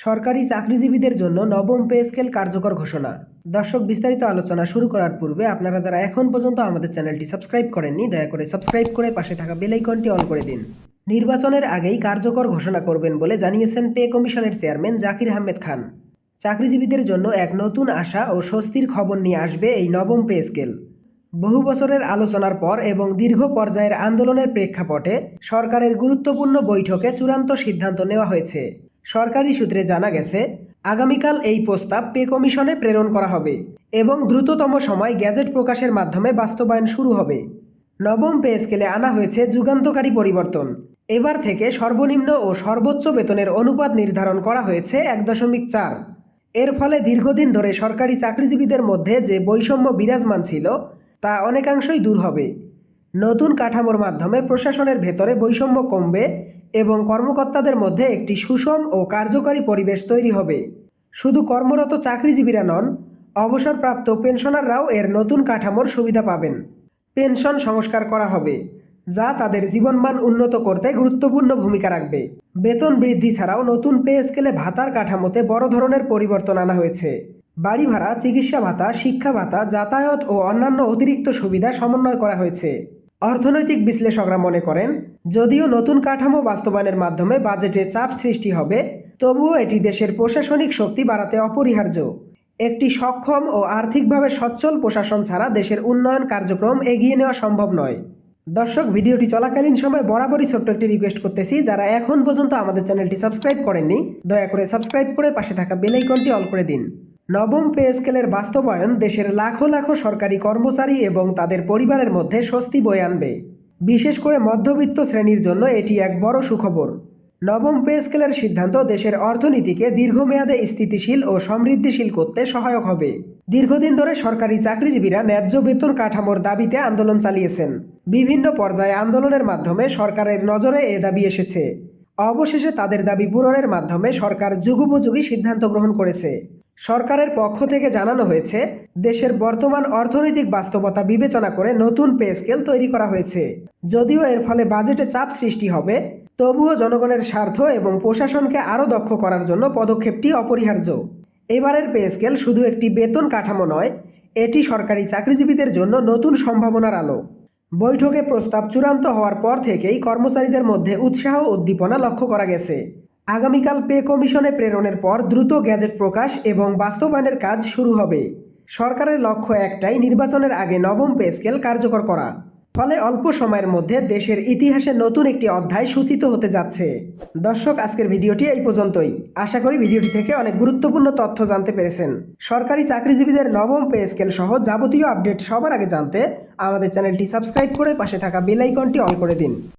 সরকারি চাকরিজীবীদের জন্য নবম পে স্কেল কার্যকর ঘোষণা। দর্শক, বিস্তারিত আলোচনা শুরু করার পূর্বে আপনারা যারা এখন পর্যন্ত আমাদের চ্যানেলটি সাবস্ক্রাইব করেননি, দয়া করে সাবস্ক্রাইব করে পাশে থাকা বেলাইকনটি অন করে দিন। নির্বাচনের আগেই কার্যকর ঘোষণা করবেন বলে জানিয়েছেন পে কমিশনের চেয়ারম্যান জাকির আহমেদ খান। চাকরিজীবীদের জন্য এক নতুন আশা ও স্বস্তির খবর নিয়ে আসবে এই নবম পে স্কেল। বহু বছরের আলোচনার পর এবং দীর্ঘ পর্যায়ের আন্দোলনের প্রেক্ষাপটে সরকারের গুরুত্বপূর্ণ বৈঠকে চূড়ান্ত সিদ্ধান্ত নেওয়া হয়েছে। সরকারি সূত্রে জানা গেছে, আগামীকাল এই প্রস্তাব পে কমিশনে প্রেরণ করা হবে এবং দ্রুততম সময় গ্যাজেট প্রকাশের মাধ্যমে বাস্তবায়ন শুরু হবে। নবম পে স্কেলে আনা হয়েছে যুগান্তকারী পরিবর্তন। এবার থেকে সর্বনিম্ন ও সর্বোচ্চ বেতনের অনুপাত নির্ধারণ করা হয়েছে এক দশমিক চার। এর ফলে দীর্ঘদিন ধরে সরকারি চাকরিজীবীদের মধ্যে যে বৈষম্য বিরাজমান ছিল, তা অনেকাংশই দূর হবে। নতুন কাঠামোর মাধ্যমে প্রশাসনের ভেতরে বৈষম্য কমবে এবং কর্মকর্তাদের মধ্যে একটি সুষম ও কার্যকরী পরিবেশ তৈরি হবে। শুধু কর্মরত চাকরিজীবীরা নন, অবসরপ্রাপ্ত পেনশনাররাও এর নতুন কাঠামোর সুবিধা পাবেন। পেনশন সংস্কার করা হবে, যা তাদের জীবনমান উন্নত করতে গুরুত্বপূর্ণ ভূমিকা রাখবে। বেতন বৃদ্ধি ছাড়াও নতুন পে স্কেলে ভাতার কাঠামোতে বড় ধরনের পরিবর্তন আনা হয়েছে। বাড়ি ভাড়া, চিকিৎসা ভাতা, শিক্ষা ভাতা, যাতায়াত ও অন্যান্য অতিরিক্ত সুবিধা সমন্বয় করা হয়েছে। অর্থনৈতিক বিশ্লেষকরা মনে করেন, যদিও নতুন কাঠামো বাস্তবায়নের মাধ্যমে বাজেটে চাপ সৃষ্টি হবে, তবুও এটি দেশের প্রশাসনিক শক্তি বাড়াতে অপরিহার্য। একটি সক্ষম ও আর্থিকভাবে সচ্ছল প্রশাসন ছাড়া দেশের উন্নয়ন কার্যক্রম এগিয়ে নেওয়া সম্ভব নয়। দর্শক, ভিডিওটি চলাকালীন সময় বরাবরই ছোট্ট একটি রিকোয়েস্ট করতেছি, যারা এখন পর্যন্ত আমাদের চ্যানেলটি সাবস্ক্রাইব করেননি, দয়া করে সাবস্ক্রাইব করে পাশে থাকা বেল আইকনটি অল করে দিন। নবম পে স্কেলের বাস্তবায়ন দেশের লাখো লাখো সরকারি কর্মচারী এবং তাদের পরিবারের মধ্যে স্বস্তি বয়ে আনবে। বিশেষ করে মধ্যবিত্ত শ্রেণির জন্য এটি এক বড় সুখবর। নবম পে স্কেলের সিদ্ধান্ত দেশের অর্থনীতিকে দীর্ঘমেয়াদে স্থিতিশীল ও সমৃদ্ধিশীল করতে সহায়ক হবে। দীর্ঘদিন ধরে সরকারি চাকরিজীবীরা ন্যায্য বেতন কাঠামোর দাবিতে আন্দোলন চালিয়েছেন। বিভিন্ন পর্যায়ে আন্দোলনের মাধ্যমে সরকারের নজরে এ দাবি এসেছে। অবশেষে তাদের দাবি পূরণের মাধ্যমে সরকার যুগোপযোগী সিদ্ধান্ত গ্রহণ করেছে। সরকারের পক্ষ থেকে জানানো হয়েছে, দেশের বর্তমান অর্থনৈতিক বাস্তবতা বিবেচনা করে নতুন পে স্কেল তৈরি করা হয়েছে। যদিও এর ফলে বাজেটে চাপ সৃষ্টি হবে, তবুও জনগণের স্বার্থ এবং প্রশাসনকে আরও দক্ষ করার জন্য পদক্ষেপটি অপরিহার্য। এবারের পে স্কেল শুধু একটি বেতন কাঠামো নয়, এটি সরকারি চাকরিজীবীদের জন্য নতুন সম্ভাবনার আলো। বৈঠকে প্রস্তাব চূড়ান্ত হওয়ার পর থেকেই কর্মচারীদের মধ্যে উৎসাহ উদ্দীপনা লক্ষ্য করা গেছে। আগামীকাল পে কমিশনে প্রেরণের পর দ্রুত গ্যাজেট প্রকাশ এবং বাস্তবায়নের কাজ শুরু হবে। সরকারের লক্ষ্য একটাই, নির্বাচনের আগে নবম পে স্কেল কার্যকর করা। ফলে অল্প সময়ের মধ্যে দেশের ইতিহাসে নতুন একটি অধ্যায় সূচিত হতে যাচ্ছে। দর্শক, আজকের ভিডিওটি এই পর্যন্তই। আশা করি ভিডিওটি থেকে অনেক গুরুত্বপূর্ণ তথ্য জানতে পেরেছেন। সরকারি চাকরিজীবীদের নবম পে স্কেল সহ যাবতীয় আপডেট সবার আগে জানতে আমাদের চ্যানেলটি সাবস্ক্রাইব করে পাশে থাকা বেল আইকনটি অন করে দিন।